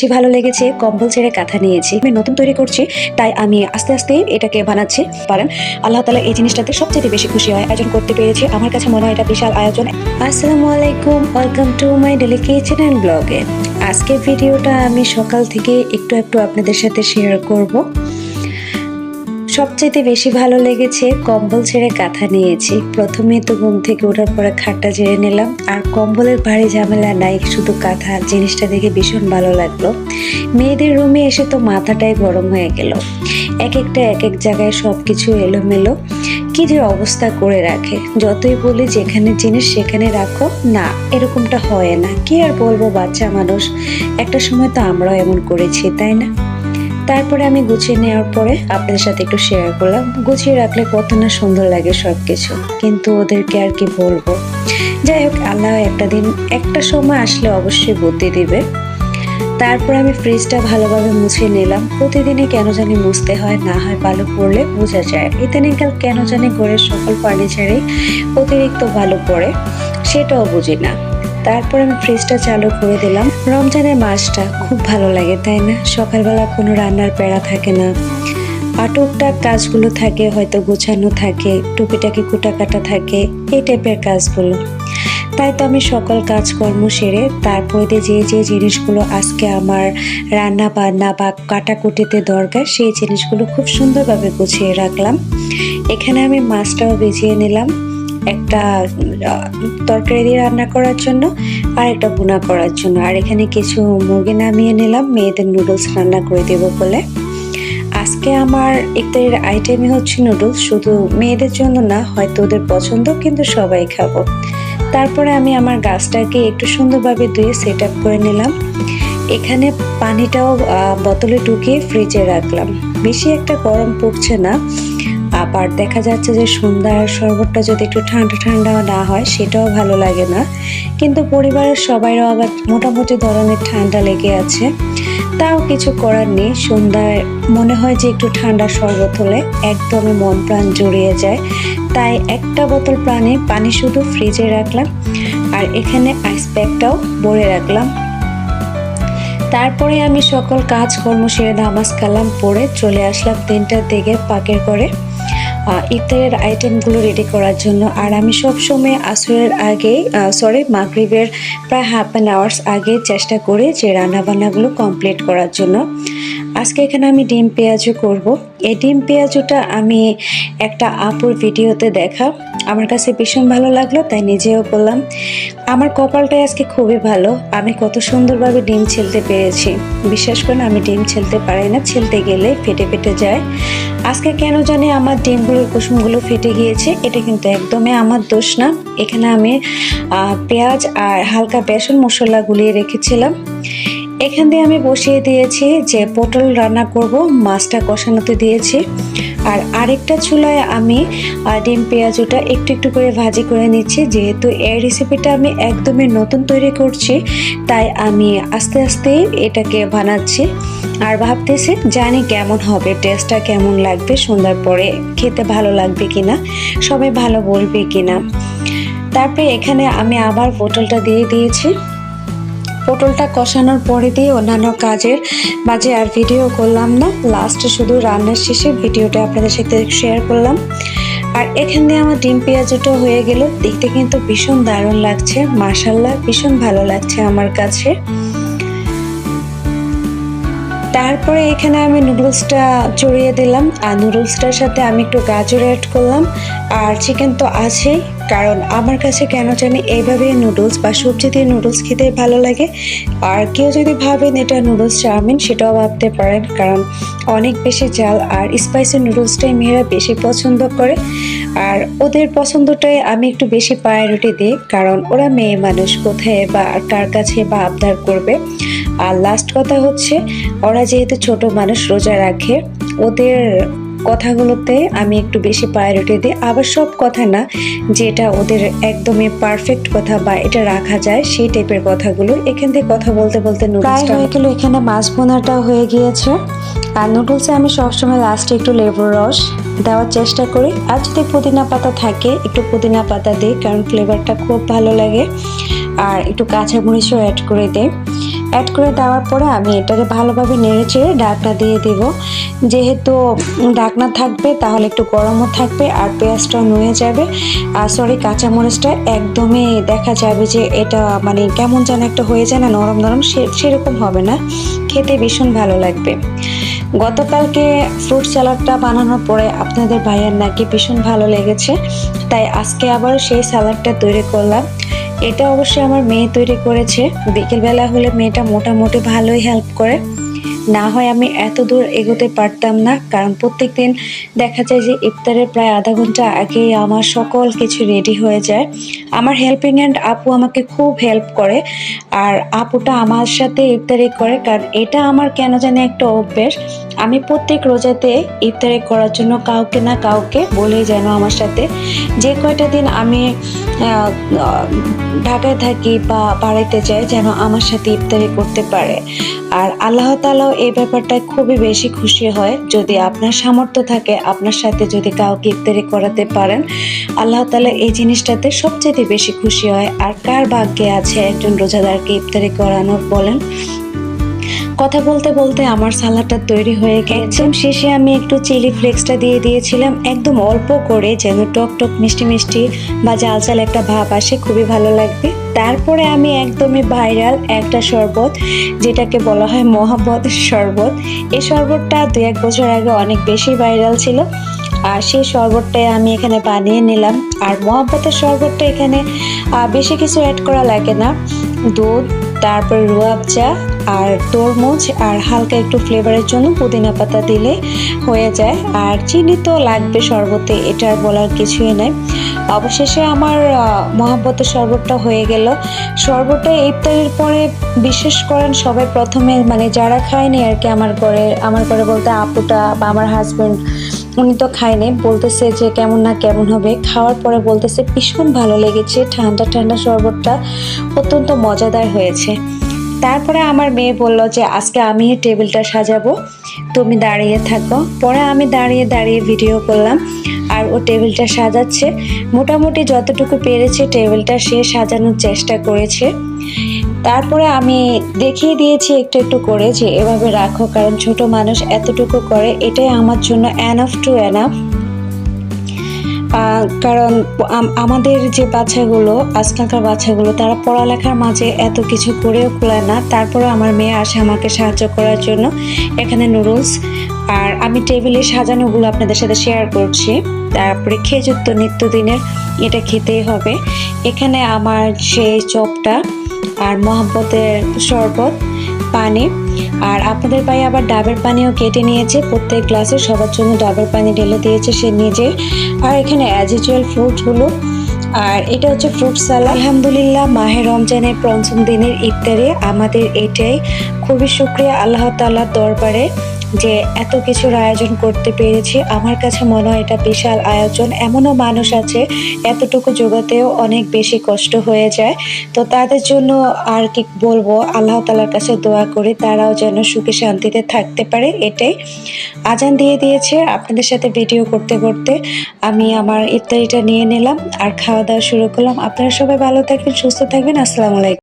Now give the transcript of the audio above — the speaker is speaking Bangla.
বেশি ভালো লেগেছে, কম্বল ছেড়ে কাঁথা নিয়েছি। আমি নতুন তৈরি করছি, তাই আমি আস্তে আস্তে এটাকে বানাচ্ছি। পারেন, আল্লাহ তালা এই জিনিসটাতে সবচেয়ে বেশি খুশি হয়, আয়োজন করতে পেরেছি। আমার কাছে মনে হয় এটা বিশাল আয়োজন। আসসালামু আলাইকুম welcome to my daily kitchen and ব্লগে আজকের ভিডিওটা আমি সকাল থেকে একটু একটু আপনাদের সাথে শেয়ার করব। সবচেয়ে বেশি ভালো লেগেছে কম্বল ছেড়ে কাঁথা নিয়েছি। প্রথমে তো ঘুম থেকে ওঠার পরে খাটটা ঝেড়ে নিলাম। আর কম্বলের ভারী ঝামেলা নাই, শুধু কাঁথা জিনিসটা দেখে ভীষণ ভালো লাগল। মেয়েদের রুমে এসে তো মাথাটাই গরম হয়ে গেল। এক একটা এক এক জায়গায় সব কিছু এলোমেলো। কি যে অবস্থা করে রাখে। যতই বলি যেখানে জিনিস সেখানে রাখো। না, এরকমটা হয় না। কি আর বলব বাচ্চা মানুষ? একটা সময় তো আমরাও এমন করেছি, তাই না? তারপরে আমি গুছিয়ে নেওয়ার পরে আপনাদের সাথে একটু শেয়ার করলাম। গুছিয়ে রাখলে কত না সুন্দর লাগে সব কিছু কিন্তু ওদেরকে আর কি বলব? যাই হোক, আল্লাহ একটা দিন, একটা সময় আসলে অবশ্যই বুদ্ধি দিবে। তারপর আমি ফ্রিজটা ভালোভাবে মুছে নিলাম। প্রতিদিনই কেন জানি মুছতে হয়, না হয় ভালো পড়লে বোঝা যায়। ইদানিংকাল কেন জানি ঘরের সকল ফার্নিচারে অতিরিক্ত ভালো পড়ে, সেটাও বুঝি না। তারপর আমি ফ্রিজটা চালু করে দিলাম। রমজানের মাছটা খুব ভালো লাগে, তাই না? সকালবেলা কোনো রান্নার পেড়া থাকে না। আর টুকটাক কাজগুলো থাকে, হয়তো গোছানো থাকে, টুপিটাকি কুটা কাটা থাকে, এই টাইপের কাজগুলো। তাই তো আমি সকল কাজকর্ম সেরে তারপরে যে যে জিনিসগুলো আজকে আমার রান্না বান্না বা কাটাকুটিতে দরকার, সেই জিনিসগুলো খুব সুন্দরভাবে গুছিয়ে রাখলাম। এখানে আমি মাছটাও ভিজিয়ে নিলাম। একটা তরকারি দিয়ে রান্না করার জন্য আর একটা ভুনা করার জন্য। আর এখানে কিছু মুরগি নামিয়ে নিলাম, মেয়েদের নুডলস রান্না করে দেবো বলে। আজকে আমার ইফতারের আইটেমই হচ্ছে নুডলস শুধু মেয়েদের জন্য না, হয়তো ওদের পছন্দ, কিন্তু সবাই খাব। তারপরে আমি আমার গাছটাকে একটু সুন্দরভাবে ধুয়ে সেট আপ করে নিলাম। এখানে পানিটাও বোতলে ঢুকিয়ে ফ্রিজে রাখলাম। বেশি একটা গরম পড়ছে না। আবার দেখা যাচ্ছে যে সন্ধ্যার শরবতটা যদি একটু ঠান্ডা ঠান্ডা না হয়, সেটাও ভালো লাগে না। কিন্তু পরিবারের সবাইরও আবার মোটামুটি ধরনের ঠান্ডা লেগে আছে। তাও কিছু করার নেই। সন্ধ্যায় মনে হয় যে একটু ঠান্ডা শরবত হলে একদমই মন প্রাণ জুড়িয়ে যায়। তাই একটা বোতল পানি পানি শুধু ফ্রিজে রাখলাম আর এখানে আইস প্যাকটাও ভরে রাখলাম। তারপরে আমি সকল কাজকর্ম সেরে নামাজ কালাম পরে চলে আসলাম তিনটার দিকে পাকের করে ইফতারের আইটেমগুলো রেডি করার জন্য। আর আমি সবসময় আসরের আগে সরি মাগরিবের প্রায় হাফ অ্যান আওয়ার্স আগে চেষ্টা করি যে রান্নাবান্নাগুলো কমপ্লিট করার জন্য। আজকে এখানে আমি ডিম পেঁয়াজু করব। এই ডিম পেঁয়াজুটা আমি একটা আপুর ভিডিওতে দেখা। আমার কাছে ভীষণ ভালো লাগল, তাই নিজেও বললাম আমার কপালটাই আজকে খুবই ভালো। আমি কত সুন্দরভাবে ডিম ছেলতে পেরেছি। বিশ্বাস করুন, আমি ডিম ছেলতে পারি না। ছেলতে গেলে ফেটে ফেটে যায়। আজকে কেন জানি আমার ডিমগুলোর কুসুমগুলো ফেটে গিয়েছে, এটা কিন্তু একদমই আমার দোষ না। এখানে আমি পেঁয়াজ আর হালকা বেসন মশলা গুলিয়ে রেখেছিলাম। এখান দিয়ে আমি বসিয়ে দিয়েছি যে পটল রান্না করব, মাছটা কষানোতে দিয়েছি। আর আরেকটা চুলায় আমি ডিম পেঁয়াজটা একটু একটু করে ভাজি করে নিচ্ছি। যেহেতু এই রেসিপিটা আমি একদমই নতুন তৈরি করছি, তাই আমি আস্তে আস্তে এটাকে বানাচ্ছি। আর ভাবতেছি জানি কেমন হবে টেস্টটা কেমন লাগবে, সন্ধ্যার পরে খেতে ভালো লাগবে কিনা, সবাই ভালো বলবে কিনা। তারপরে এখানে আমি আবার পটলটা দিয়ে দিয়েছি। পটলটা কষানোর পরে দিয়ে অন্যান্য কাজের মাঝে আর ভিডিও করলাম না। লাস্টে শুধু রান্নার শেষে ভিডিওটা আপনাদের সাথে শেয়ার করলাম। আর এখান দিয়ে আমার ডিম পেঁয়াজটা হয়ে গেল। দেখতে কিন্তু ভীষণ দারুণ লাগছে। মাসাল্লা ভীষণ ভালো লাগছে আমার কাছে। তারপরে এখানে আমি নুডলসটা চড়িয়ে দিলাম আর নুডলসটার সাথে আমি একটু গাজর অ্যাড করলাম। আর চিকেন তো আছেই, কারণ আমার কাছে কেন জানি এইভাবে নুডলস বা সবজি দিয়ে নুডলস খেতে ভালো লাগে। আর কেউ যদি ভাবেন এটা নুডলস চাউমিন, সেটাও ভাবতে পারেন, কারণ অনেক বেশি জাল আর স্পাইসি নুডলসটাই মেয়েরা বেশি পছন্দ করে। আর ওদের পছন্দটাই আমি একটু বেশি প্রায়োরিটি দিই কারণ ওরা মেয়ে মানুষ কোথায় বা কার কাছে বা আবদার করবে। আর লাস্ট কথা হচ্ছে ওরা যেহেতু ছোট মানুষ রোজা রাখে ওদের কথাগুলোতে আমি একটু বেশি প্রায়োরিটি দিই। আবার সব কথা না যেটা ওদের একদমই পারফেক্ট কথা বা এটা রাখা যায় সেই টাইপের কথাগুলো এখান থেকে কথা বলতে বলতে প্রায় হয়ে গেল এখানে মাছ বোনাটা হয়ে গিয়েছে। আর নুডলসে আমি সবসময় লাস্টে একটু লেবুর রস দেওয়ার চেষ্টা করি। আর যদি পুদিনা পাতা থাকে, একটু পুদিনা পাতা দিই, কারণ ফ্লেভারটা খুব ভালো লাগে। আর একটু কাঁচা মরিচও অ্যাড করে দেয় অ্যাড করে দেওয়ার পরে আমি এটাকে ভালোভাবে নেড়ে চেড়ে ডাকনা দিয়ে দেব। যেহেতু ডাকনা থাকবে, তাহলে একটু গরমও থাকবে আর পেঁয়াজটাও নুয়ে যাবে। আর সরি কাঁচামরিচটা একদমই দেখা যাবে যে এটা মানে কেমন যেন একটা হয়ে যায় না, নরম নরম সেরকম হবে না। খেতে ভীষণ ভালো লাগবে। গতকালকে ফ্রুট স্যালাডটা বানানোর পরে আপনাদের ভাইয়ের নাকি ভীষণ ভালো লেগেছে। তাই আজকে আবার সেই স্যালাডটা তৈরি করলাম। এটা অবশ্যই আমার মেয়ে তৈরি করেছে। বিকেলবেলা হলে মেয়েটা মোটামুটি ভালোই হেল্প করে। না হয় আমি এত দূর এগোতে পারতাম না, কারণ প্রত্যেকদিন দেখা যায় যে ইফতারের প্রায় আধা ঘণ্টা আগেই আমার সকল কিছু রেডি হয়ে যায়। আমার হেল্পিং হ্যান্ড আপু আমাকে খুব হেল্প করে, আর আপুটা আমার সাথে ইফতারি করে, কারণ এটা আমার কেন জানি একটা অভ্যেস। আমি প্রত্যেক রোজাতে ইফতারি করার জন্য কাউকে না কাউকে বলে যেন আমার সাথে যে কয়টা দিন আমি ঢাকায় থাকি বা বাড়িতে যাই যেন আমার সাথে ইফতারি করতে পারে। আর আল্লাহ তালাও এই ব্যাপারটায় খুবই বেশি খুশি হয় যদি আপনার সামর্থ্য থাকে আপনার সাথে যদি কাউকে ইফতারি করাতে পারেন। আল্লাহ তালা এই জিনিসটাতে সবচেয়ে বেশি খুশি হয়। আর কার ভাগ্যে আছে একজন রোজাদারকে ইফতারি করানোর বলেন? কথা বলতে বলতে আমার সালাডটা তৈরি হয়ে গেছে শেষে আমি একটু চিলি ফ্লেক্সটা দিয়ে দিয়েছিলাম। একদম অল্প করে যেন টক টক মিষ্টি মিষ্টি বা জাল জাল একটা ভাব আসে, খুবই ভালো লাগবে। তারপরে আমি একদমই ভাইরাল একটা শরবত, যেটাকে বলা হয় মহাব্বত শরবত। এই শরবতটা দু এক বছর আগে অনেক বেশি ভাইরাল ছিল। আর সেই শরবতটাই আমি এখানে বানিয়ে নিলাম। আর মহাব্বতের শরবতটা এখানে বেশি কিছু অ্যাড করা লাগে না। দুধ তারপর রুয়াবজা আর তরমুজ আর হালকা একটু ফ্লেভারের জন্য পুদিনা পাতা দিলে হয়ে যায়। আর চিনি তো লাগবে শরবতে এটার বলার কিছুই নাই। অবশেষে আমার মহাব্বতের শরবতটা হয়ে গেল। শরবতটা ইফতারির পরে বিশেষ করেন সবাই প্রথমে মানে যারা খায়নি আর কি আমার ঘরে আমার ঘরে বলতে আপুটা বা আমার হাজব্যান্ড উনি তো খায়নি, বলতেছে যে কেমন না কেমন হবে। খাওয়ার পরে বলতেছে, ভীষণ ভালো লেগেছে, ঠান্ডা ঠান্ডা শরবতটা অত্যন্ত মজাদার হয়েছে। তারপরে আমার মেয়ে বলল যে, আজকে আমি টেবিলটা সাজাবো, তুমি দাঁড়িয়ে থাকো। পরে আমি দাঁড়িয়ে দাঁড়িয়ে ভিডিও করলাম, আর ও টেবিলটা সাজাচ্ছে। মোটামুটি যতটুকু পেরেছে, টেবিলটা সে সাজানোর চেষ্টা করেছে। তারপরে আমি দেখিয়ে দিয়েছি একটু একটু করে যে এভাবে রাখো, কারণ ছোট মানুষ এতটুকু করে, এটাই আমার জন্য অ্যানাফ টু অ্যানাফ কারণ আমাদের যে বাচ্চাগুলো, আজকালকার বাচ্চাগুলো, তারা পড়ালেখার মাঝে এত কিছু করেও কুলায় না। তারপরে আমার মেয়ে আসে আমাকে সাহায্য করার জন্য। এখানে নুডলস আর আমি টেবিলে সাজানোগুলো আপনাদের সাথে শেয়ার করছি। তারপরে খেজুর তো নিত্যদিনের, এটা খেতেই হবে। এখানে আমার সেই চপটা আর মহাব্বতের শরবত, পানি। আর আপনাদের পায়ে আবার ডাবের পানিও কেটে নিয়েছে। প্রত্যেক গ্লাসে সবার জন্য ডাবের পানি ঢেলে দিয়েছে সে নিজে। আর এখানে অ্যাজ ইউজুয়াল ফ্রুটগুলো আর এটা হচ্ছে ফ্রুট সালাদ আলহামদুলিল্লাহ, মাহে রমজানের পঞ্চম দিনের ইফতারে আমাদের এটাই। খুবই শুক্রিয়া আল্লাহ তাল্লাহ দরবারে। যে এত কিছুর আয়োজন করতে পেরেছি। আমার কাছে মনে হয় এটা বিশাল আয়োজন। এমনও মানুষ আছে, এতটুকু জোগাতেও অনেক বেশি কষ্ট হয়ে যায়। তো তাদের জন্য আর কি বলব, আল্লাহ তালার কাছে দোয়া করি, তারাও যেন সুখে শান্তিতে থাকতে পারে, এটাই। আজান দিয়ে দিয়েছে আপনাদের সাথে ভিডিও করতে করতে। আমি আমার ইত্যাদিটা নিয়ে নিলাম, আর খাওয়া দাওয়া শুরু করলাম। আপনারা সবাই ভালো থাকবেন, সুস্থ থাকবেন। আসসালামু আলাইকুম।